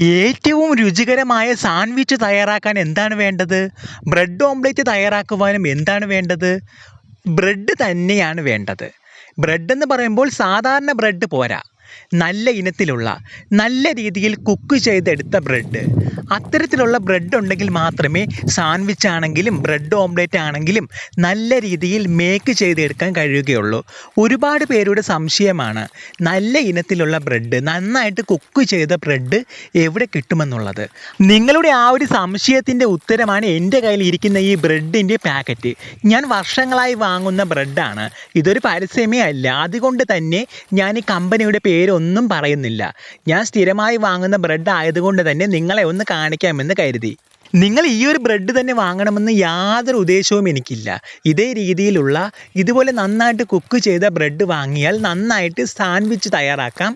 ഏറ്റവും രുചികരമായ സാൻഡ്വിച്ച് തയ്യാറാക്കാൻ എന്താണ് വേണ്ടത്? ബ്രെഡ് ഓംലെറ്റ് തയ്യാറാക്കുവാനും എന്താണ് വേണ്ടത്? ബ്രെഡ് തന്നെയാണ് വേണ്ടത്. ബ്രെഡ് എന്ന് പറയുമ്പോൾ സാധാരണ ബ്രെഡ് പോരാ. നല്ല ഇനത്തിലുള്ള നല്ല രീതിയിൽ കുക്ക് ചെയ്തെടുത്ത ബ്രെഡ് അത്തരത്തിലുള്ള ബ്രെഡ് ഉണ്ടെങ്കിൽ മാത്രമേ സാൻഡ്വിച്ച് ആണെങ്കിലും ബ്രെഡ് ഓംലെറ്റ് ആണെങ്കിലും നല്ല രീതിയിൽ മേക്ക് ചെയ്തെടുക്കാൻ കഴിയുകയുള്ളൂ. ഒരുപാട് പേരുടെ സംശയമാണ് നല്ല ഇനത്തിലുള്ള ബ്രെഡ് നന്നായിട്ട് കുക്ക് ചെയ്ത ബ്രെഡ് എവിടെ കിട്ടുമെന്നുള്ളത്. നിങ്ങളുടെ ആ ഒരു സംശയത്തിന്റെ ഉത്തരമാണ് എന്റെ കയ്യിൽ ഇരിക്കുന്ന ഈ ബ്രെഡിന്റെ പാക്കറ്റ് ഞാൻ വർഷങ്ങളായി വാങ്ങുന്ന ബ്രെഡാണ് ഇതൊരു പരസ്യമേ അല്ല. അതുകൊണ്ട് തന്നെ ഞാൻ ഈ കമ്പനിയുടെ പേരൊന്നും പറയുന്നില്ല. ഞാൻ സ്ഥിരമായി വാങ്ങുന്ന ബ്രെഡ് ആയതുകൊണ്ട് തന്നെ നിങ്ങളെ ഒന്ന് കാണിക്കാമെന്ന് കരുതി. നിങ്ങൾ ഈ ഒരു ബ്രെഡ് തന്നെ വാങ്ങണമെന്ന് യാതൊരു ഉദ്ദേശവും എനിക്കില്ല. ഇതേ രീതിയിലുള്ള ഇതുപോലെ നന്നായിട്ട് കുക്ക് ചെയ്ത ബ്രെഡ് വാങ്ങിയാൽ നന്നായിട്ട് സാൻഡ്വിച്ച് തയ്യാറാക്കാം.